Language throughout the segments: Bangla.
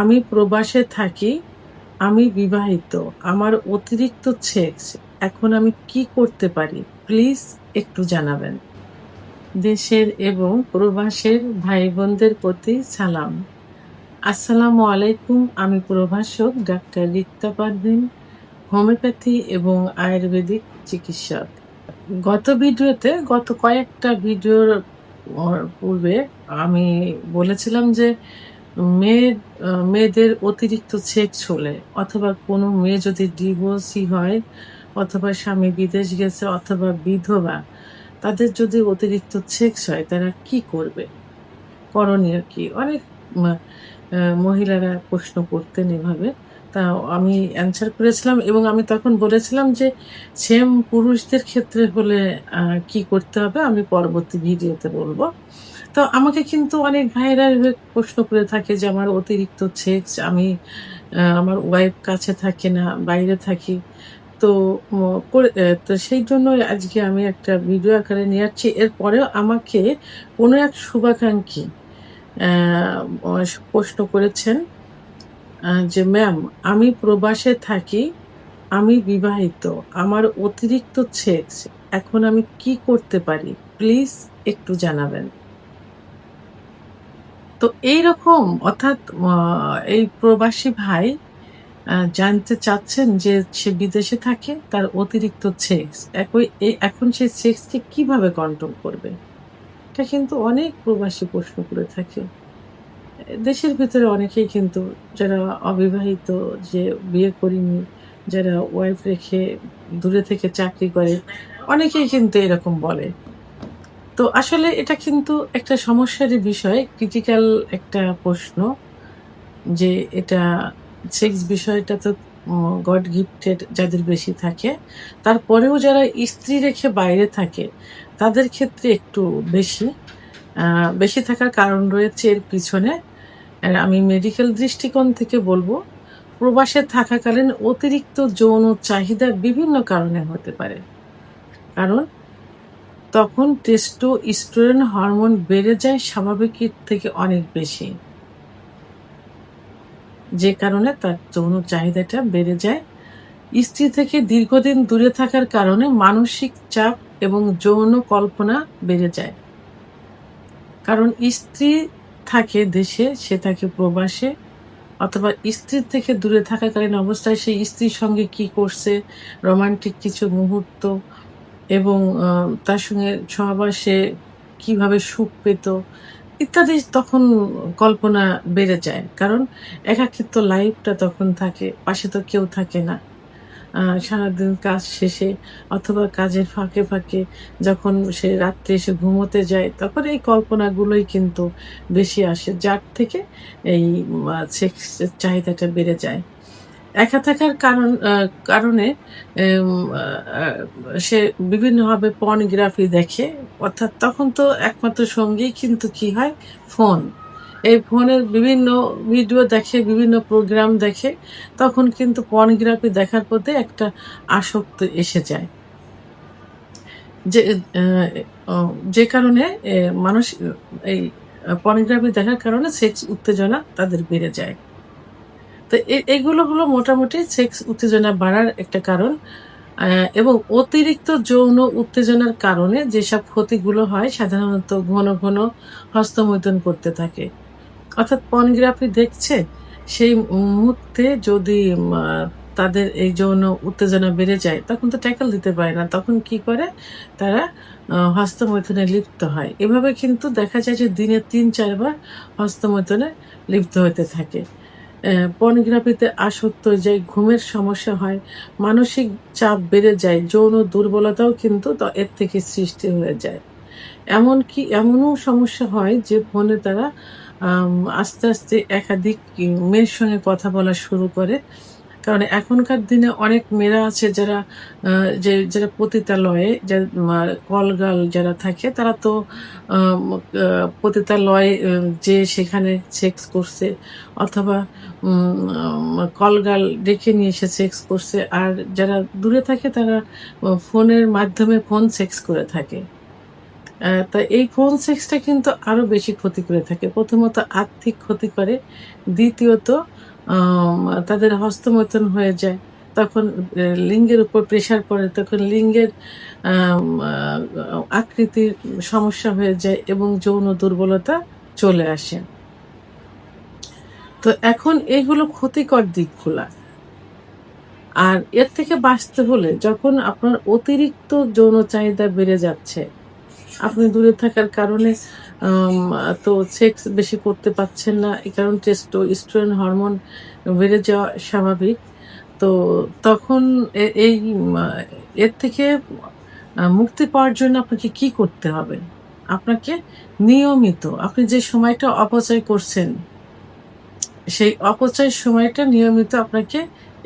আমি প্রবাসে থাকি, আমি বিবাহিত, আমার অতিরিক্ত সেক্স এখন আমি কি করতে পারি? প্লিজ একটু জানাবেন। দেশের এবং প্রবাসের ভাই বোনদের প্রতি সালাম। আসসালামু আলাইকুম, আমি প্রভাষক ডাক্তার রিক্তা পারভিন, হোমিওপ্যাথি এবং আয়ুর্বেদিক চিকিৎসক। গত ভিডিওতে, গত কয়েকটা ভিডিওর পূর্বে আমি বলেছিলাম যে মেয়ে মেয়েদের অতিরিক্ত সেক্স ছোলে অথবা কোনো মেয়ে যদি ডিভোর্সি হয়, অথবা স্বামী বিদেশ গেছে, অথবা বিধবা, তাদের যদি অতিরিক্ত সেক্স হয়, তারা কি করবে? করণীয় কি? অনেক মহিলারা প্রশ্ন করতেন এভাবে। তা আমি অ্যান্সার করেছিলাম এবং আমি তখন বলেছিলাম যে সেম পুরুষদের ক্ষেত্রে হলে কি করতে হবে আমি পরবর্তী ভিডিওতে বলব। তো আমাকে কিন্তু অনেক ভাইরা প্রশ্ন করে থাকে যে আমার অতিরিক্ত সেক্স আমি আমার ওয়াইফ কাছে থাকে না, বাইরে থাকি। তো করে- তো সেই জন্য আজকে আমি একটা ভিডিও আকারে নিয়ে যাচ্ছি এরপরেও আমাকে কোনো এক শুভাকাঙ্ক্ষী প্রশ্ন করেছেন। যে, ম্যাম, আমি প্রবাসে থাকি, আমি বিবাহিত, আমার অতিরিক্ত সেক্স এখন আমি কি করতে পারি? প্লিজ একটু জানাবেন। তো এই রকম অর্থাৎ এই প্রবাসী ভাই জানতে চাচ্ছেন যে সে বিদেশে থাকে, তার অতিরিক্ত সেক্স এখন সে সেক্সকে কীভাবে কন্ট্রোল করবে? এটা কিন্তু অনেক প্রবাসী প্রশ্ন করে থাকে। দেশের ভিতরে অনেকেই কিন্তু যারা অবিবাহিত যে বিয়ে করিনি, যারা ওয়াইফ রেখে দূরে থেকে চাকরি করে, অনেকেই কিন্তু এরকম বলে। তো আসলে এটা কিন্তু একটা সমস্যারই বিষয় ক্রিটিক্যাল একটা প্রশ্ন যে এটা সেক্স বিষয়টা তো গড গিফটেড যাদের বেশি থাকে, তারপরেও যারা স্ত্রী রেখে বাইরে থাকে, তাদের ক্ষেত্রে একটু বেশি। বেশি থাকার কারণ রয়েছে এর পিছনে। আমি মেডিকেল দৃষ্টিকোণ থেকে বলব, প্রবাসে থাকাকালীন অতিরিক্ত যৌন চাহিদা বিভিন্ন কারণে হতে পারে। কারণ তখন টেস্টো স্টোরেন হরমোন বেড়ে যায় স্বাভাবিকের থেকে অনেক বেশি। যে কারণে তার যৌন চাহিদাটা বেড়ে যায়। স্ত্রী থেকে দীর্ঘদিন দূরে থাকার কারণে মানসিক চাপ এবং যৌন কল্পনা বেড়ে যায়। কারণ স্ত্রী থাকে দেশে, সে থাকে প্রবাসে, অথবা স্ত্রীর থেকে দূরে থাকাকালীন অবস্থায় সেই স্ত্রীর সঙ্গে কি করছে, রোমান্টিক কিছু মুহূর্ত, এবং তার সঙ্গে সহবাসে কীভাবে সুখ পেত, ইত্যাদি তখন কল্পনা বেড়ে যায়। কারণ একাকিত্ব লাইফটা তখন থাকে, পাশে তো কেউ থাকে না। সারাদিন কাজ শেষে অথবা কাজের ফাঁকে ফাঁকে যখন সে রাত্রে এসে ঘুমোতে যায়, তখন এই কল্পনাগুলোই কিন্তু বেশি আসে, যার থেকে এই সেক্স চাহিদাটা বেড়ে যায়। একা থাকার কারণ কারণে সে বিভিন্নভাবে পর্নোগ্রাফি দেখে, অর্থাৎ তখন তো একমাত্র সঙ্গী, কিন্তু কি হয়? ফোন। এই ফোনের বিভিন্ন ভিডিও দেখে, বিভিন্ন প্রোগ্রাম দেখে, তখন কিন্তু পর্নোগ্রাফি দেখার প্রতি একটা আসক্ত এসে যায়। যে যে কারণে মানুষ, এই পর্নোগ্রাফি দেখার কারণে সেক্স উত্তেজনা তাদের বেড়ে যায়। তো এগুলো হলো মোটামুটি সেক্স উত্তেজনা বাড়ার একটা কারণ এবং অতিরিক্ত যৌন উত্তেজনার কারণে যেসব ক্ষতিগুলো হয়, সাধারণত ঘন ঘন হস্তমৈথুন করতে থাকে। অর্থাৎ পর্নোগ্রাফি দেখছে, সেই মুহূর্তে যদি তাদের এই যৌন উত্তেজনা বেড়ে যায়, তখন তো ট্যাকল দিতে পারে না। তখন কি করে? তারা হস্তমৈথুনে লিপ্ত হয়। এভাবে কিন্তু দেখা যায় যে দিনে তিন, চারবার হস্তমৈথুনে লিপ্ত হতে থাকে। পর্নোগ্রাফিতে আসক্ত যে ঘুমের সমস্যা হয়, মানসিক চাপ বেড়ে যায়, যৌন দুর্বলতাও কিন্তু এর থেকে সৃষ্টি হয়ে যায়। এমনকি এমনও সমস্যা হয় যে ফোনে তারা আস্তে আস্তে একাধিক মেয়ের সঙ্গে কথা বলা শুরু করে। কারণ এখনকার দিনে অনেক মেয়েরা আছে যারা যে, যারা পতিতালয়ে কলগাল যারা থাকে, তারা তো পতিতালয়ে যে সেখানে সেক্স করছে, অথবা কলগাল ডেকে নিয়ে এসে সেক্স করছে। আর যারা দূরে থাকে, তারা ফোনের মাধ্যমে ফোন সেক্স করে থাকে। তা এই ফোন সেক্সটা কিন্তু আরও বেশি ক্ষতি করে থাকে। প্রথমত আর্থিক ক্ষতি করে, দ্বিতীয়ত তাদের হস্তমৈথুন হয়ে যায়। তখন লিঙ্গের উপর প্রেশার পড়ে, তখন লিঙ্গের আকৃতির সমস্যা হয়ে যায় এবং যৌন দুর্বলতা চলে আসে। তো এখন এইগুলো ক্ষতিকর দিকগুলা। আর এর থেকে বাঁচতে হলে যখন আপনার অতিরিক্ত যৌন চাহিদা বেড়ে যাচ্ছে আপনি দূরে থাকার কারণে তো সেক্স বেশি করতে পারছেন না। এই কারণ টেস্টো স্ট্রোয়েন হরমোন বেড়ে যাওয়া স্বাভাবিক। তো তখন এই এর থেকে মুক্তি পাওয়ার জন্য আপনাকে কি করতে হবে? আপনাকে নিয়মিত, আপনি যে সময়টা অপচয় করছেন, সেই অপচয় সময়টা নিয়মিত আপনাকে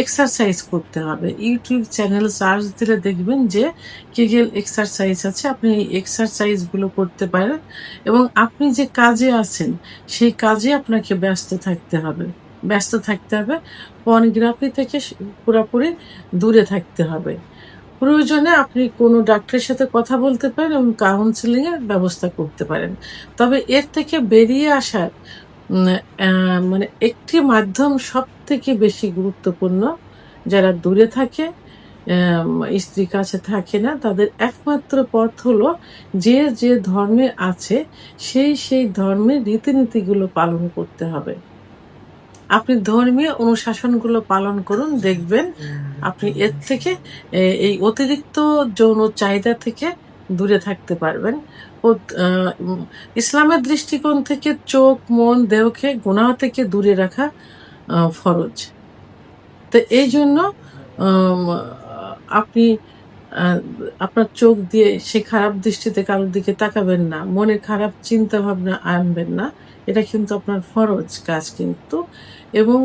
এক্সারসাইজ করতে হবে। ইউটিউব চ্যানেল সার্চ দিলে দেখবেন যে কেগেল এক্সারসাইজ আছে, আপনি এই এক্সারসাইজগুলো করতে পারেন এবং আপনি যে কাজে আছেন, সেই কাজে আপনাকে ব্যস্ত থাকতে হবে। ব্যস্ত থাকতে হবে পর্নোগ্রাফি থেকে পুরোপুরি দূরে থাকতে হবে। প্রয়োজনে আপনি কোনো ডাক্তারের সাথে কথা বলতে পারেন এবং কাউন্সিলিং এর ব্যবস্থা করতে পারেন। তবে এর থেকে বেরিয়ে আসার মানে একটি মাধ্যম সব থেকে বেশি গুরুত্বপূর্ণ। যারা দূরে থাকে আম, স্ত্রীর কাছে থাকে না তাদের একমাত্র পথ হলো যে যে ধর্মে আছে সেই সেই ধর্মের রীতিনীতিগুলো পালন করতে হবে। আপনি ধর্মীয় অনুশাসনগুলো পালন করুন দেখবেন আপনি এর থেকে এই অতিরিক্ত যৌন চাহিদা থেকে দূরে থাকতে পারবেন। ও, ইসলামের দৃষ্টিকোণ থেকে চোখ মন দেহকে গুনাহ থেকে দূরে রাখা ফরজ। তো এই জন্য আপনি আপনার চোখ দিয়ে সে খারাপ দৃষ্টিতে কারোর দিকে তাকাবেন না মনে খারাপ চিন্তা ভাবনা আনবেন না এটা কিন্তু আপনার ফরজ কাজ কিন্তু। এবং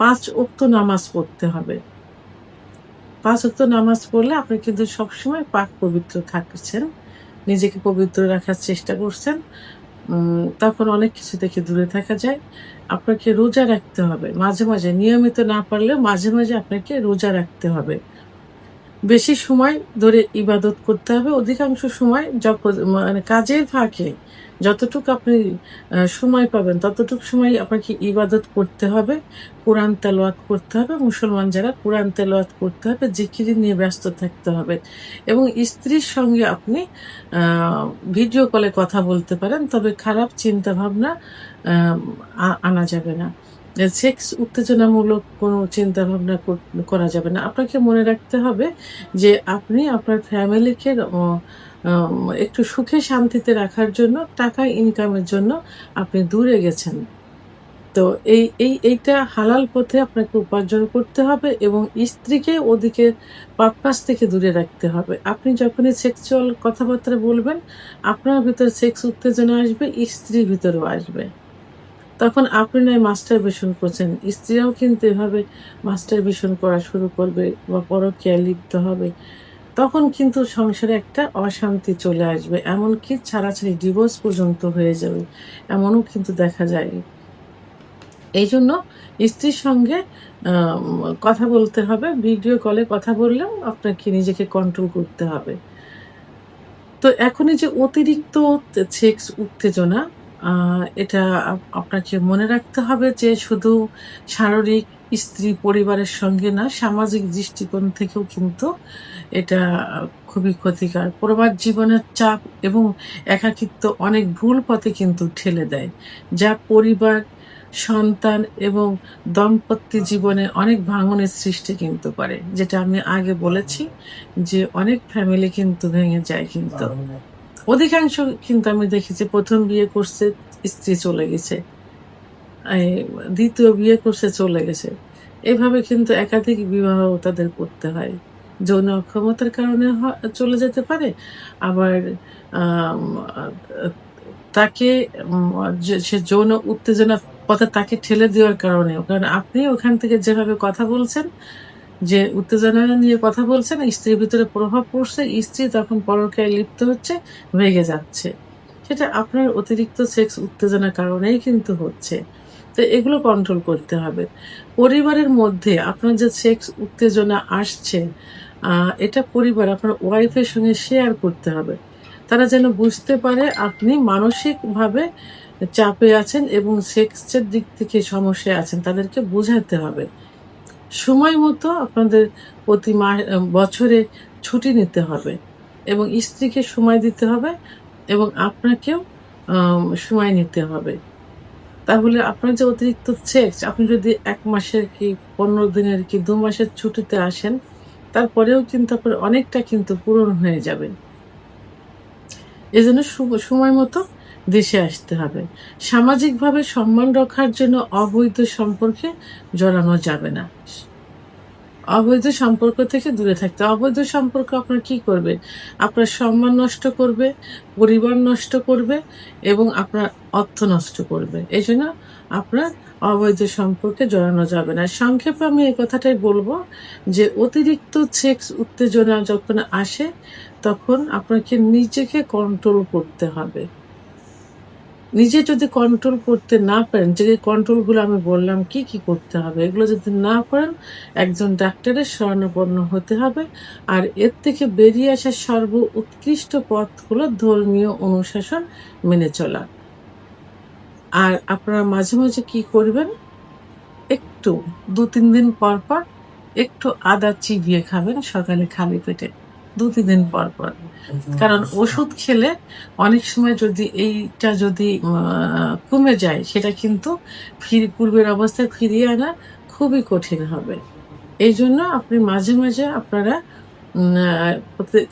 পাঁচ উক্ত নামাজ পড়তে হবে। পাঁচ উক্ত নামাজ পড়লে আপনি কিন্তু সবসময় পাক পবিত্র থাকছেন। নিজেকে পবিত্র রাখার চেষ্টা করছেন তখন অনেক কিছু থেকে দূরে থাকা যায়। আপনাকে রোজা রাখতে হবে। মাঝে মাঝে, নিয়মিত না পারলে মাঝে মাঝে আপনাকে রোজা রাখতে হবে। বেশি সময় ধরে ইবাদত করতে হবে। অধিকাংশ সময় মানে কাজের ফাঁকে যতটুকু আপনি সময় পাবেন, ততটুকু সময় আপনাকে ইবাদত করতে হবে, কোরআন তেলাওয়াত করতে হবে, মুসলমান যারা কোরআন তেলাওয়াত করতে হবে, জিকিরি নিয়ে ব্যস্ত থাকতে হবে। এবং স্ত্রীর সঙ্গে আপনি ভিডিও কলে কথা বলতে পারেন, তবে খারাপ চিন্তা ভাবনা আনা যাবে না। সেক্স উত্তেজনামূলক কোনো চিন্তা ভাবনা কর- যাবে না। আপনাকে মনে রাখতে হবে যে আপনি আপনার ফ্যামিলিকে একটু সুখে শান্তিতে রাখার জন্য, টাকা ইনকামের জন্য আপনি দূরে গেছেন। তো এই এই, এইটা হালাল পথে আপনাকে উপার্জন করতে হবে এবং স্ত্রীকে ওদিকে পাপাস থেকে দূরে রাখতে হবে। আপনি যখনই সেক্সুয়াল কথাবার্তা বলবেন, আপনার ভিতরে সেক্স উত্তেজনা আসবে, স্ত্রীর ভিতরেও আসবে। তখন আপনি নয় মাস্টার বেশন করছেন। স্ত্রীরাও কিন্তু এভাবে মাস্টার বেশন করা শুরু করবে বা পরকীয়া লিপ্ত হবে, তখন কিন্তু সংসারে একটা অশান্তি চলে আসবে। এমনকি ছাড়াছাড়ি ডিভোর্স পর্যন্ত হয়ে যাবে, এমনও কিন্তু দেখা যায়। এই জন্য স্ত্রীর সঙ্গে কথা বলতে হবে ভিডিও কলে কথা বললেও আপনাকে নিজেকে কন্ট্রোল করতে হবে। তো এখন এই যে অতিরিক্ত সেক্স উত্তেজনা এটা আপনাকে মনে রাখতে হবে যে শুধু শারীরিক স্ত্রী পরিবারের সঙ্গে না, সামাজিক দৃষ্টিকোণ থেকেও কিন্তু এটা খুবই ক্ষতিকর। প্রবাদ জীবনের চাপ এবং একাকিত্ব অনেক ভুল পথে কিন্তু ঠেলে দেয়, যা পরিবার, সন্তান এবং দাম্পত্য জীবনে অনেক ভাঙনের সৃষ্টি কিন্তু করে, যেটা আমি আগে বলেছি যে অনেক ফ্যামিলি কিন্তু ভেঙে যায় কিন্তু। অধিকাংশ কিন্তু আমি দেখেছি প্রথম বিয়ে করছে, স্ত্রী চলে গেছে। দ্বিতীয় বিয়ে করছে, চলে গেছে। এভাবে কিন্তু একাধিক বিবাহ তাদের করতে হয়। যৌন অক্ষমতার কারণে চলে যেতে পারে। আবার তাকে সে যৌন উত্তেজনা পথে তাকে ঠেলে দেওয়ার কারণে কারণ আপনি ওখান থেকে যেভাবে কথা বলছেন যে উত্তেজনা নিয়ে কথা বলছেন স্ত্রীর ভিতরে প্রভাব পড়ছে, স্ত্রী তখন পরকায় লিপ্ত হচ্ছে ভেগে যাচ্ছে। সেটা আপনার অতিরিক্ত সেক্স উত্তেজনার কারণেই কিন্তু হচ্ছে। তো এগুলো কন্ট্রোল করতে হবে। পরিবারের মধ্যে আপনার যে সেক্স উত্তেজনা আসছে এটা পরিবার আপনার ওয়াইফের সঙ্গে শেয়ার করতে হবে। তারা যেন বুঝতে পারে আপনি মানসিকভাবে চাপে আছেন এবং সেক্সের দিক থেকে সমস্যায় আছেন, তাদেরকে বোঝাতে হবে। সময় মতো আপনাদের প্রতি বছরে ছুটি নিতে হবে এবং স্ত্রীকে সময় দিতে হবে এবং আপনাকেও সময় নিতে হবে। তাহলে আপনার যে অতিরিক্ত সেক্স আপনি যদি এক মাসের কি পনেরো দিনের কি দু মাসের ছুটিতে আসেন, তারপরেও কিন্তু আপনার অনেকটা কিন্তু পূরণ হয়ে যাবে। এজন্য সময় মতো দেশে আসতে হবে। সামাজিকভাবে সম্মান রক্ষার জন্য অবৈধ সম্পর্কে জড়ানো যাবে না। অবৈধ সম্পর্ক থেকে দূরে থাকতে অবৈধ সম্পর্ক আপনার কি করবে? আপনার সম্মান নষ্ট করবে, পরিবার নষ্ট করবে এবং আপনার অর্থ নষ্ট করবে। এই জন্য আপনার অবৈধ সম্পর্কে জড়ানো যাবে না। সংক্ষেপে আমি এই কথাটাই বলব যে, অতিরিক্ত সেক্স উত্তেজনা যখন আসে, তখন আপনাকে নিজেকে কন্ট্রোল করতে হবে। নিজে যদি কন্ট্রোল করতে না পারেন, যে কন্ট্রোলগুলো আমি বললাম, কি কি করতে হবে, এগুলো যদি না পারেন একজন ডাক্তারের শরণাপন্ন হতে হবে। আর এর থেকে বেরিয়ে আসার সর্ব উৎকৃষ্ট পথ হলো ধর্মীয় অনুশাসন মেনে চলা। আর আপনারা মাঝে মাঝে কি করবেন? একটু দু তিন দিন পর পর একটু আদা চিবিয়ে খাবেন সকালে খালি পেটে। দু তিন দিন পর পর। কারণ ওষুধ খেলে অনেক সময় যদি এইটা যদি কমে যায় সেটা কিন্তু ফির পূর্বের অবস্থায় ফিরিয়ে আনা খুবই কঠিন হবে। এই জন্য আপনি মাঝে মাঝে আপনারা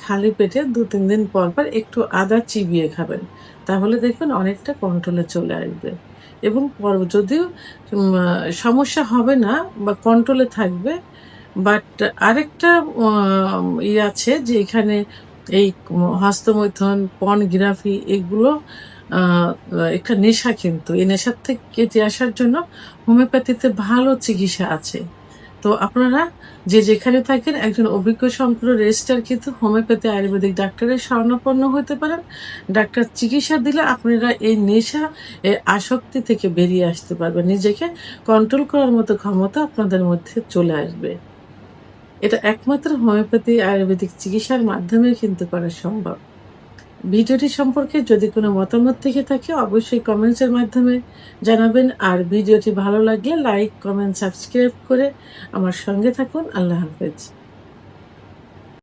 খালি পেটে দু তিন দিন পর পর একটু আদা চিবিয়ে খাবেন। তাহলে দেখবেন অনেকটা কন্ট্রোলে চলে আসবে। এবং পর- যদিও সমস্যা হবে না বা কন্ট্রোলে থাকবে বাট আরেকটা ইয়ে আছে যে এখানে এই হস্তমৈথন, পর্নগ্রাফি এগুলো একটা নেশা কিন্তু। এই নেশার থেকে কেটে আসার জন্য হোমিওপ্যাথিতে ভালো চিকিৎসা আছে। তো আপনারা যে যেখানে থাকেন, একজন অভিজ্ঞ সম্পূর্ণ রেজিস্টার কিন্তু হোমিওপ্যাথি আয়ুর্বেদিক ডাক্তারের শরণাপন্ন হতে পারেন। ডাক্তার চিকিৎসা দিলে আপনারা এই নেশা এই আসক্তি থেকে বেরিয়ে আসতে পারবেন। নিজেকে কন্ট্রোল করার মতো ক্ষমতা আপনাদের মধ্যে চলে আসবে। এটা একমাত্র হোমিওপ্যাথি আয়ুর্বেদিক চিকিৎসার মাধ্যমে কিন্তু করা সম্ভব। ভিডিওটি সম্পর্কে যদি কোনো মতামত থেকে থাকে, অবশ্যই কমেন্টসের মাধ্যমে জানাবেন। আর ভিডিওটি ভালো লাগলে লাইক কমেন্ট সাবস্ক্রাইব করে আমার সঙ্গে থাকুন। আল্লাহ হাফেজ।